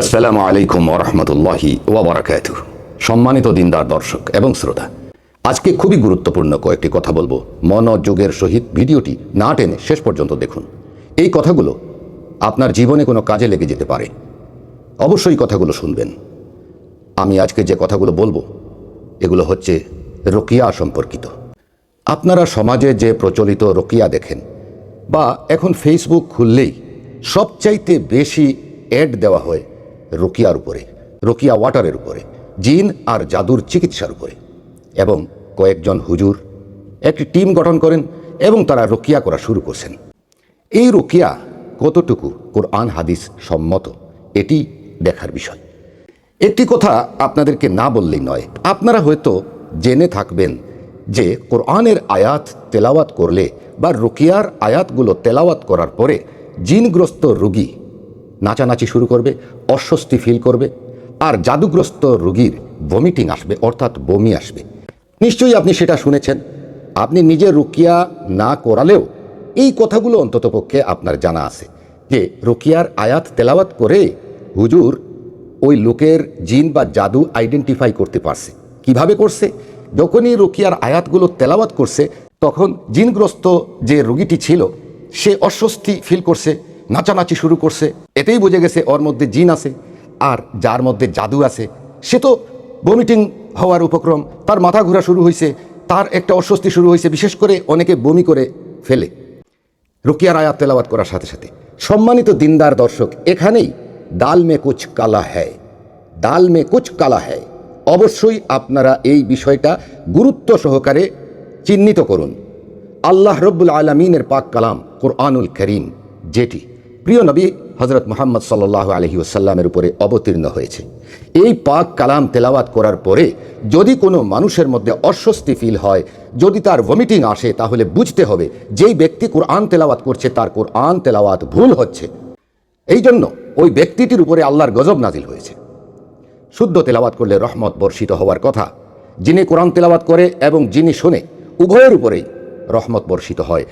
আসসালামু আলাইকুম ওরহমতুল্লাহি ওবরাকাত সম্মানিত দিনদার দর্শক এবং শ্রোতা, আজকে খুবই গুরুত্বপূর্ণ কয়েকটি কথা বলব। মনোযোগের সহিত ভিডিওটি না টেনে শেষ পর্যন্ত দেখুন। এই কথাগুলো আপনার জীবনে কোনো কাজে লেগে যেতে পারে। অবশ্যই কথাগুলো শুনবেন। আমি আজকে যে কথাগুলো বলব, এগুলো হচ্ছে রকিয়া সম্পর্কিত। আপনারা সমাজে যে প্রচলিত রকিয়া দেখেন, বা এখন ফেসবুক খুললেই সবচাইতে বেশি অ্যাড দেওয়া হয় রকিয়ার উপরে, রকিয়া ওয়াটারের উপরে, জিন আর জাদুর চিকিৎসার উপরে। এবং কয়েকজন হুজুর, একটি টিম গঠন করেন এবং তারা রকিয়া করা শুরু করছেন। এই রকিয়া কতটুকু কোরআন হাদিস সম্মত, এটি দেখার বিষয়। একটি কথা আপনাদেরকে না বললেই নয়, আপনারা হয়তো জেনে থাকবেন যে কোরআনের আয়াত তেলাওয়াত করলে বা রুকিয়ার আয়াতগুলো তেলাওয়াত করার পরে জিনগ্রস্ত রুগী নাচানাচি শুরু করবে, অস্বস্তি ফিল করবে, আর জাদুগ্রস্ত রুগীর ভমিটিং আসবে, অর্থাৎ বমি আসবে। নিশ্চয়ই আপনি সেটা শুনেছেন। আপনি নিজে রুকিয়া না করালেও এই কথাগুলো অন্ততপক্ষে আপনার জানা আছে যে রুকিয়ার আয়াত তেলাওয়াত করে হুজুর ওই লোকের জিন বা জাদু আইডেন্টিফাই করতে পারছে। কীভাবে করছে? যখনই রুকিয়ার আয়াতগুলো তেলাওয়াত করছে, তখন জিনগ্রস্ত যে রুগীটি ছিল, সে অস্বস্তি ফিল করছে। নাচানাচি শুরু করছে। এতেই বুঝে গেছে ওর মধ্যে জিন আছে আর যার মধ্যে জাদু আছে। সে তো বমিটিং হওয়ার উপক্রম। তার মাথা ঘোরা শুরু হয়েছে তার একটা অস্বস্তি শুরু হয়েছে বিশেষ করে অনেকে বমি করে ফেলে। রুকিয়ার আয়াত তেলাওয়াত করার সাথে সাথে। সম্মানিত দিনদার দর্শক, এখানেই ডাল মে কুচ কালা হ্যায়। ডাল মে কুচ কালা হ্যায়। অবশ্যই আপনারা এই বিষয়টা গুরুত্ব সহকারে চিহ্নিত করুন। আল্লাহ রব্বুল আলমিনের পাক কালাম, কোরআনুল করিম, যেটি প্রিয় নবী হজরত মোহাম্মদ সাল্লাহ আলহি ওসাল্লামের উপরে অবতীর্ণ হয়েছে। এই পাক কালাম তেলাওয়াত করার পরে যদি কোনো মানুষের মধ্যে অস্বস্তি ফিল হয়, যদি তার ভমিটিং আসে, তাহলে বুঝতে হবে যেই ব্যক্তি কোরআন তেলাওয়াত করছে, তার কোরআন তেলাওয়াত ভুল হচ্ছে। এই জন্য ওই ব্যক্তিটির উপরে আল্লাহর গজব নাজিল হয়েছে। শুদ্ধ তেলাওয়াত করলে রহমত বর্ষিত হওয়ার কথা। যিনি কোরআন তেলাওয়াত করে এবং যিনি শোনে, উভয়ের উপরেই রহমত বর্ষিত হয়।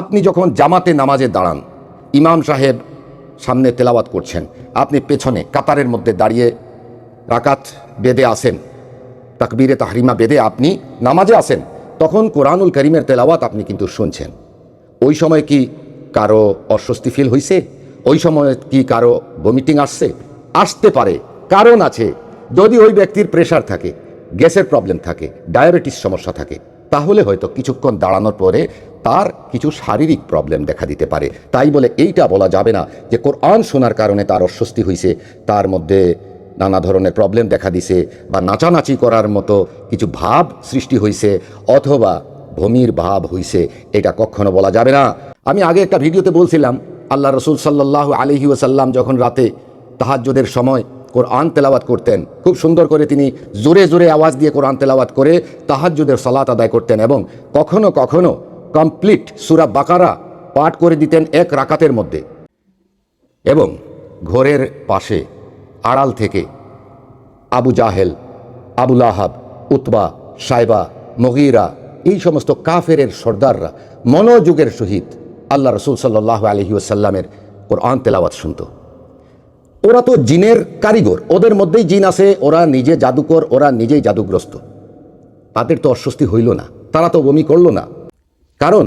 আপনি যখন জামাতে নামাজে দাঁড়ান ইমাম সাহেব সামনে তেলাওয়াত করছেন। আপনি পেছনে কাতারের মধ্যে দাঁড়িয়ে রাকাত বেদে আসেন, তাকবীরে তাহরিমা বেদে আপনি নামাজে আসেন, তখন কোরআনুল করিমের তেলাওয়াত আপনি কিন্তু শুনছেন। ওই সময় কি কারও অস্বস্তি ফিল হয়েছে ওই সময় কি কারও ভমিটিং আসছে? আসতে পারে, কারণ আছে। যদি ওই ব্যক্তির প্রেশার থাকে, গ্যাসের প্রবলেম থাকে ডায়াবেটিস সমস্যা থাকে তাহলে হয়তো কিছুক্ষণ দাঁড়ানোর পরে তার কিছু শারীরিক প্রবলেম দেখা দিতে পারে। তাই বলে এইটা বলা যাবে না যে কোরআন শোনার কারণে তার অস্বস্তি হয়েছে তার মধ্যে নানা ধরনের প্রবলেম দেখা দিছে বা নাচানাচি করার মতো কিছু ভাব সৃষ্টি হয়েছে অথবা ভূমির ভাব হইছে, এটা কখনো বলা যাবে না। আমি আগে একটা ভিডিওতে বলছিলাম, আল্লাহ রসুল সাল্লাহ আলহি ওসাল্লাম যখন রাতে তাহাজ্যদের সময় কোরআন তেলাওয়াত করতেন। খুব সুন্দর করে তিনি জোরে জোরে আওয়াজ দিয়ে কোরআন তেলাওয়াত করে তাহাজ্যদের সালাত আদায় করতেন এবং কখনো কখনো কমপ্লিট সুরা বাকারা পাঠ করে দিতেন এক রাকাতের মধ্যে। এবং ঘোরের পাশে আড়াল থেকে আবু জাহেল আবুল আহাব উতবা, সাইবা, মগিরা এই সমস্ত কাফেরের সর্দাররা মনোযোগের সহিত আল্লাহ রসুল সাল্লাহ আলহি আসাল্লামের কোরআন তেলাওয়াত শুনত। ওরা তো জিনের কারিগর। ওদের মধ্যেই জিন আছে, ওরা নিজে জাদুকর, ওরা নিজেই জাদুগ্রস্ত। তাদের তো অস্বস্তি হইল না, তারা তো বমি করল না। কারণ,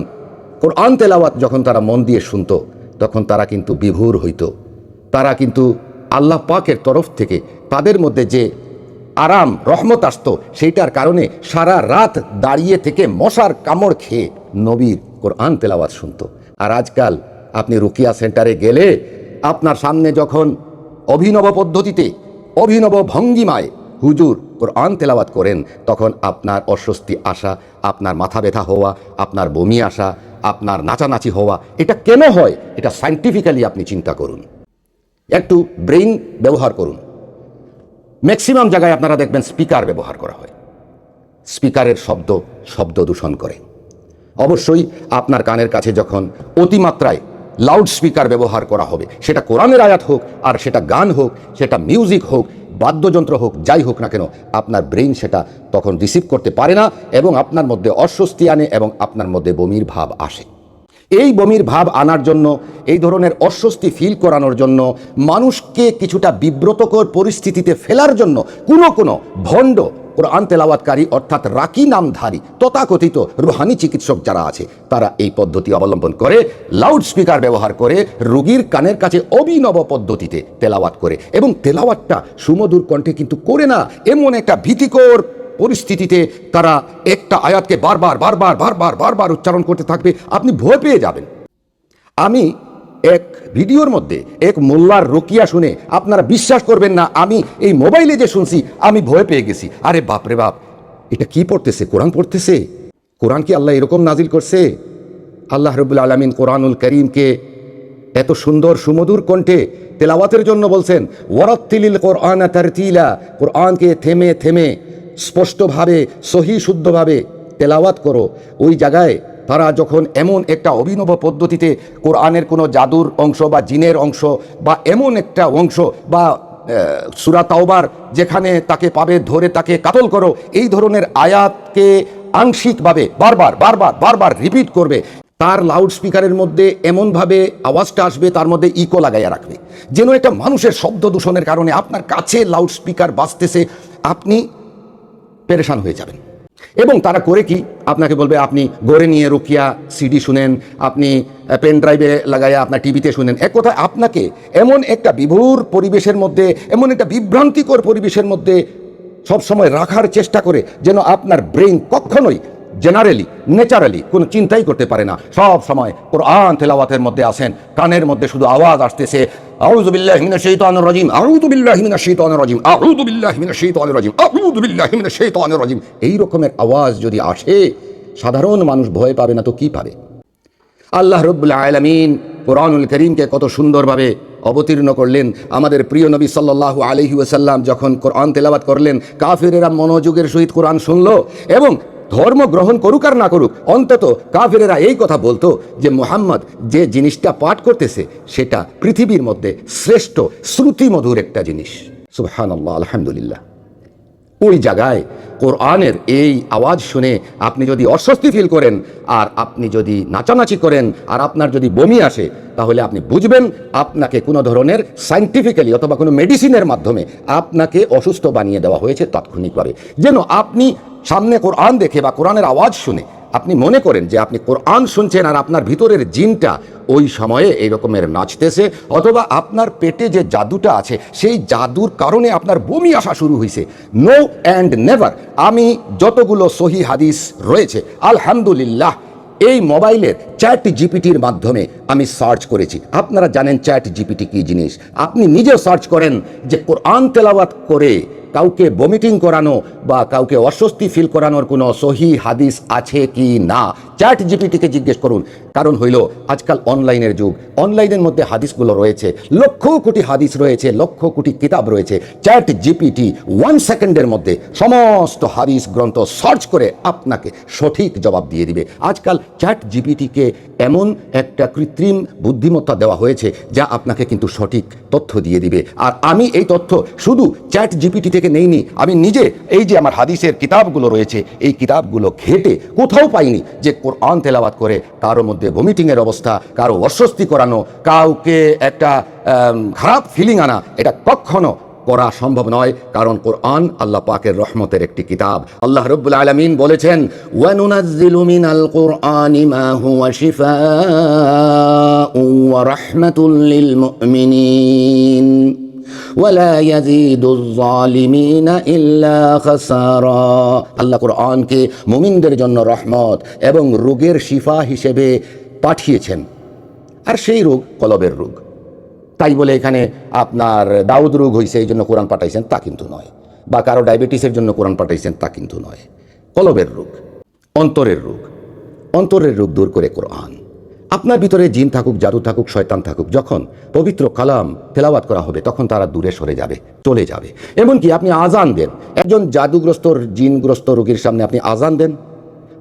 কোরআন তেলাওয়াত যখন তারা মন দিয়ে শুনত, তখন তারা কিন্তু বিভোর হইত। তারা কিন্তু আল্লাহ পাকের তরফ থেকে তাদের মধ্যে যে আরাম, রহমত আসত, সেইটার কারণে সারা রাত দাঁড়িয়ে থেকে মশার কামড় খেয়ে নবীর কোরআন তেলাওয়াত শুনত। আর আজকাল আপনি রুকিয়া সেন্টারে গেলে আপনার সামনে যখন অভিনব পদ্ধতিতে, অভিনব ভঙ্গিমায় হুজুর কোরআন তেলাওয়াত করেন, তখন আপনার অস্বস্তি আসা, আপনার মাথা ব্যথা হওয়া, আপনার বমি আসা, আপনার নাচানাচি হওয়া, এটা কেন হয়? এটা সাইন্টিফিক্যালি আপনি চিন্তা করুন। একটু ব্রেইন ব্যবহার করুন। ম্যাক্সিমাম জায়গায় আপনারা দেখবেন স্পিকার ব্যবহার করা হয়। স্পিকারের শব্দ শব্দ দূষণ করে। অবশ্যই আপনার কানের কাছে যখন অতিমাত্রায় লাউড স্পিকার ব্যবহার করা হবে। সেটা কোরআনের আয়াত হোক, আর সেটা গান হোক, সেটা মিউজিক হোক, বাদ্যযন্ত্র হোক, যাই হোক না কেন, আপনার ব্রেইন সেটা তখন রিসিভ করতে পারে না এবং আপনার মধ্যে অস্বস্তি আনে এবং আপনার মধ্যে বমির ভাব আসে। এই বমির ভাব আনার জন্য, এই ধরনের অস্বস্তি ফিল করানোর জন্য, মানুষকে কিছুটা বিব্রতকর পরিস্থিতিতে ফেলার জন্য কোনো কোনো ভণ্ড কোরআন তেলাওয়াতকারী অর্থাৎ রাকি নামধারী তথাকথিত রুহানি চিকিৎসক যারা আছে, তারা এই পদ্ধতি অবলম্বন করে লাউড স্পিকার ব্যবহার করে, রোগীর কানের কাছে অভিনব পদ্ধতিতে তেলাওয়াত করে এবং তেলাওয়াতটা সুমধুর কণ্ঠে কিন্তু করে না, এমন একটা ভীতিকর পরিস্থিতিতে তারা একটা আয়াতকে বারবার বারবার বারবার বারবার উচ্চারণ করতে থাকবে, আপনি ভয় পেয়ে যাবেন। আমি এক ভিডিওর মধ্যে এক মোল্লার রকিয়া শুনে আপনারা বিশ্বাস করবেন না, আমি এই মোবাইলে যে শুনছি, আমি ভয় পেয়ে গেছি। আরে বাপরে বাপ, এটা কি পড়তেছে? কোরআন পড়তেছে? কোরআন কি আল্লাহ এরকম নাজিল করছে? আল্লাহ রবুল আলমিন কোরআনুল করিমকে এত সুন্দর সুমধুর কণ্ঠে তেলাওয়াতের জন্য বলছেন, ওয়ারাত্তিলিল কোরআন তারতিলা কোরআনকে থেমে থেমে স্পষ্টভাবে সহি শুদ্ধভাবে তেলাওয়াত করো। ওই জায়গায় তারা যখন এমন একটা অভিনব পদ্ধতিতে কোরআনের কোনো জাদুর অংশ বা জিনের অংশ বা এমন একটা অংশ বা সুরা তাওবার যেখানে তাকে পাবে, ধরে তাকে কাতল করো, এই ধরনের আয়াতকে আংশিকভাবে বারবার বারবার বারবার রিপিট করবে। তার লাউড স্পিকারের মধ্যে এমনভাবে আওয়াজটা আসবে, তার মধ্যে ইকো লাগাইয়া রাখবে। যেন একটা মানুষের শব্দ দূষণের কারণে আপনার কাছে লাউড স্পিকার বাজতেছে, আপনি পেরেশান হয়ে যাবেন। এবং তারা করে কি? আপনাকে বলবে, আপনি গড়ে নিয়ে রুকিয়া সিডি শুনেন, আপনি পেন ড্রাইভে লাগাইয়া আপনার টিভিতে শুনেন। এক কথা আপনাকে এমন একটা বিভুর পরিবেশের মধ্যে, এমন একটা বিভ্রান্তিকর পরিবেশের মধ্যে সবসময় রাখার চেষ্টা করে যেন আপনার ব্রেইন কখনোই জেনারেলি ন্যাচারালি কোনো চিন্তাই করতে পারে না। সব সময় কোরআন তেলাওয়াতের মধ্যে আসেন, কানের মধ্যে শুধু আওয়াজ আসতেছে রাজিম এই রকমের আওয়াজ যদি আসে, সাধারণ মানুষ ভয় পাবে না তো কি পাবে? আল্লাহ রব্বুল আলমিন কোরআনুল করিমকে কত সুন্দরভাবে অবতীর্ণ করলেন। আমাদের প্রিয় নবী সাল্লাহ আলহি ওসাল্লাম যখন কোরআন তেলাবাত করলেন, কাফিরেরা মনোযোগের সহিত কোরআন শুনল এবং ধর্ম গ্রহণ করুক আর না করুক, অন্তত কাফিরেরা এই কথা বলতো যে মোহাম্মদ যে জিনিসটা পাঠ করতেছে, সেটা পৃথিবীর মধ্যে শ্রেষ্ঠ শ্রুতিমধুর একটা জিনিস। সুবহান আল্লাহ আলহামদুলিল্লাহ। ওই জায়গায় কোরআনের এই আওয়াজ শুনে আপনি যদি অস্বস্তি ফিল করেন, আর আপনি যদি নাচানাচি করেন, আর আপনার যদি বমি আসে, তাহলে আপনি বুঝবেন আপনাকে কোনো ধরনের সাইন্টিফিক্যালি অথবা কোনো মেডিসিনের মাধ্যমে আপনাকে অসুস্থ বানিয়ে দেওয়া হয়েছে তাৎক্ষণিকভাবে। যেন আপনি সামনে কোরআন দেখে বা কোরআনের আওয়াজ শুনে আপনি মনে করেন যে আপনি কোরআন শুনছেন আর আপনার ভিতরের জিনটা ওই সময়ে এই রকমের নাচতেছে অথবা আপনার পেটে যে জাদুটা আছে, সেই জাদুর কারণে আপনার বমি আসা শুরু হয়েছে নো অ্যান্ড নেভার আমি যতগুলো সহি হাদিস রয়েছে, আলহামদুলিল্লাহ, এই মোবাইলের চ্যাট জিপিটির মাধ্যমে আমি সার্চ করেছি। আপনারা জানেন চ্যাট জিপিটি কী জিনিস? আপনি নিজেও সার্চ করেন যে কোরআন তেলাওয়াত করে কাউকে বমিটিং করানো বা কাউকে অস্বস্তি ফিল করানোর কোনো সহি হাদিস আছে কি না? চ্যাট জিপিটিকে জিজ্ঞেস করুন। কারণ হইল, আজকাল অনলাইনের যুগ। অনলাইনের মধ্যে হাদিসগুলো রয়েছে। লক্ষ কোটি হাদিস রয়েছে, লক্ষ কোটি কিতাব রয়েছে। চ্যাট জিপিটি ওয়ান সেকেন্ডের মধ্যে সমস্ত হাদিস গ্রন্থ সার্চ করে আপনাকে সঠিক জবাব দিয়ে দিবে। আজকাল চ্যাট জিপিটিকে এমন একটা কৃত্রিম বুদ্ধিমত্তা দেওয়া হয়েছে, যা আপনাকে কিন্তু সঠিক তথ্য দিয়ে দিবে। আর আমি এই তথ্য শুধু চ্যাট জিপিটি থেকে নেইনি, আমি নিজে এই যে আমার হাদিসের কিতাবগুলো রয়েছে, এই কিতাবগুলো ঘেটে কোথাও পাইনি যে কোরআন তেলাওয়াত করে কারোর মধ্যে ভমিটিংয়ের অবস্থা, কারও অস্বস্তি করানো, কাউকে একটা খারাপ ফিলিং আনা, এটা কখনো করা সম্ভব নয়। কারণ কোরআন আল্লাহ পাকের রহমতের একটি কিতাব। আল্লাহ রব্বুল আলমিন বলেছেন, ওয়ানুনাজ্জিলু মিনাল কুরআনি মা হুয়া শিফাউ ওয়া ওয়ালা ইয়াজিদুজ জালিমিনা ইল্লা খাসারা। আল্লাহ কোরআনকে মুমিনদের জন্য রহমত এবং রোগের শিফা হিসেবে পাঠিয়েছেন। আর সেই রোগ কলবের রোগ। তাই বলে এখানে আপনার দাউদ রোগ হয়েছে এই জন্য কোরআন পাঠাইছেন, তা কিন্তু নয়। বা কারও ডায়াবেটিসের জন্য কোরআন পাঠাইছেন, তা কিন্তু নয়। কলবের রোগ, অন্তরের রোগ। অন্তরের রোগ দূর করে কোরআন। আপনার ভিতরে জিন থাকুক, জাদু থাকুক, শয়তান থাকুক, যখন পবিত্র কালাম তেলাওয়াত করা হবে, তখন তারা দূরে সরে যাবে, চলে যাবে। এমনকি আপনি আজান দেন। একজন জাদুগ্রস্ত জিনগ্রস্ত রোগীর সামনে আপনি আজান দেন।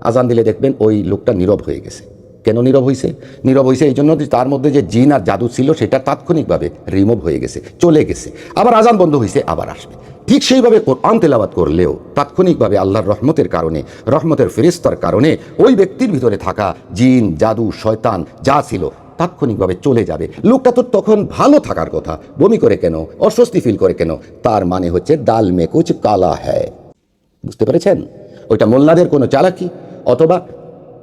আজান দিলে দেখবেন ওই লোকটা নীরব হয়ে গেছে। কেন নীরব হয়েছে নীরব হয়েছে এই জন্য তার মধ্যে যে জিন আর জাদু ছিল, সেটা তাৎক্ষণিকভাবে রিমুভ হয়ে গেছে, চলে গেছে। আবার আজান বন্ধ হয়েছে আবার আসবে। ঠিক সেইভাবে কোরআন তেলাবাত করলেও তাৎক্ষণিকভাবে আল্লাহর রহমতের কারণে, রহমতের ফেরিস্তার কারণে ওই ব্যক্তির ভিতরে থাকা জিন, জাদু, শয়তান যা ছিল তাৎক্ষণিকভাবে চলে যাবে। লোকটা তো তখন ভালো থাকার কথা। বমি করে কেন? অস্বস্তি ফিল করে কেন? তার মানে হচ্ছে ডাল মে কুচ কালা হ্যায়। বুঝতে পেরেছেন? ওইটা মোল্লাদের কোনো চালাকি? অথবা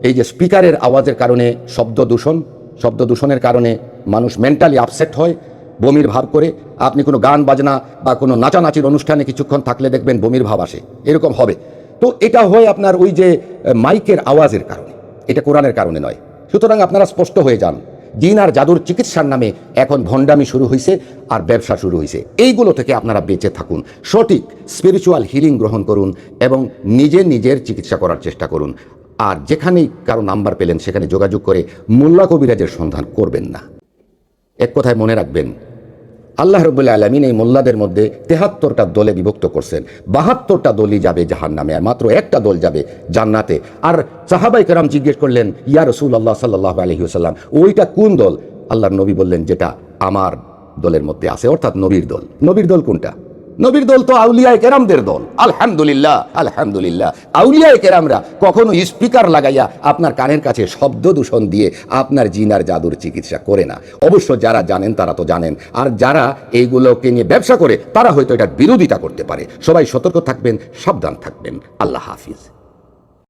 এই যে স্পিকারের আওয়াজের কারণে শব্দ দূষণ, শব্দ দূষণের কারণে মানুষ মেন্টালি আপসেট হয় বমির ভাব করে আপনি কোনো গান, বাজনা বা কোনো নাচানাচির অনুষ্ঠানে কিছুক্ষণ থাকলে দেখবেন বমির ভাব আসে। এরকম হবে। তো এটা হয় আপনার ওই যে মাইকের আওয়াজের কারণে। এটা কোরআনের কারণে নয়। সুতরাং আপনারা স্পষ্ট হয়ে যান জিন আর জাদুর চিকিৎসার নামে এখন ভণ্ডামি শুরু হয়েছে আর ব্যবসা শুরু হয়েছে এইগুলো থেকে আপনারা বেঁচে থাকুন। সঠিক স্পিরিচুয়াল হিলিং গ্রহণ করুন এবং নিজে নিজের চিকিৎসা করার চেষ্টা করুন। আর যেখানেই কারও নাম্বার পেলেন, সেখানে যোগাযোগ করে মোল্লা কবিরাজের সন্ধান করবেন না। এক কথায় মনে রাখবেন, আল্লাহ রবুল্লা আলমিন এই মোল্লাদের মধ্যে তেহাত্তরটা দলে বিভক্ত করছেন। বাহাত্তরটা দলই যাবে জাহান নামে আর মাত্র একটা দল যাবে জান্নাতে। আর সাহাবাই কেরাম জিজ্ঞেস করলেন, ইয়া রসুল আল্লাহ সাল্লাহ আলহিউসাল্লাম ওইটা কোন দল? আল্লাহর নবী বললেন, যেটা আমার দলের মধ্যে আছে, অর্থাৎ নবীর দল। নবীর দল কোনটা? নবীর দল তো আউলিয়ায় কেরামদের দল। আলহামদুলিল্লাহ আলহামদুলিল্লাহ। আউলিয়ায় কেরামরা কখনো স্পিকার লাগাইয়া আপনার কানের কাছে শব্দ দূষণ দিয়ে আপনার জিনার জাদুর চিকিৎসা করে না। অবশ্য যারা জানেন তারা তো জানেন। আর যারা এইগুলোকে নিয়ে ব্যবসা করে, তারা হয়তো এটার বিরোধিতা করতে পারে। সবাই সতর্ক থাকবেন, সাবধান থাকবেন। আল্লাহ হাফিজ।